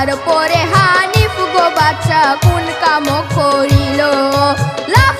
তারপরে হানিফ গো বাচ্চা কোন কাম করিল? লাফ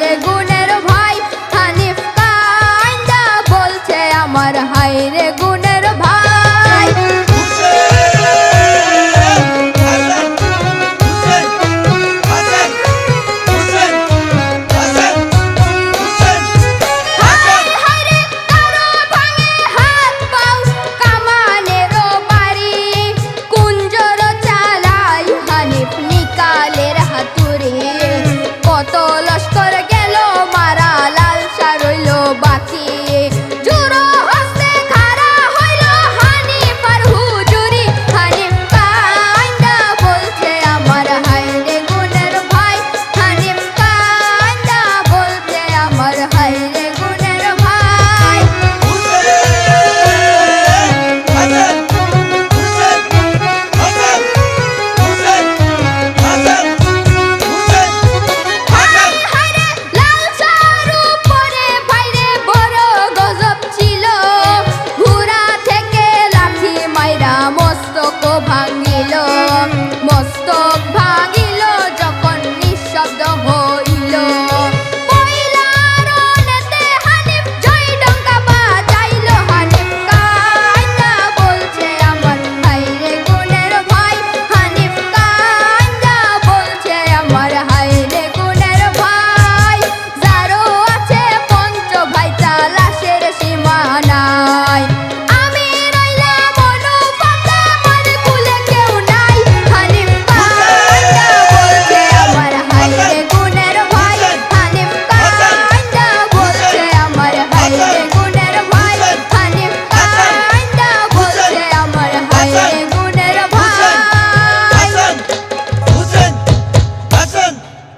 রে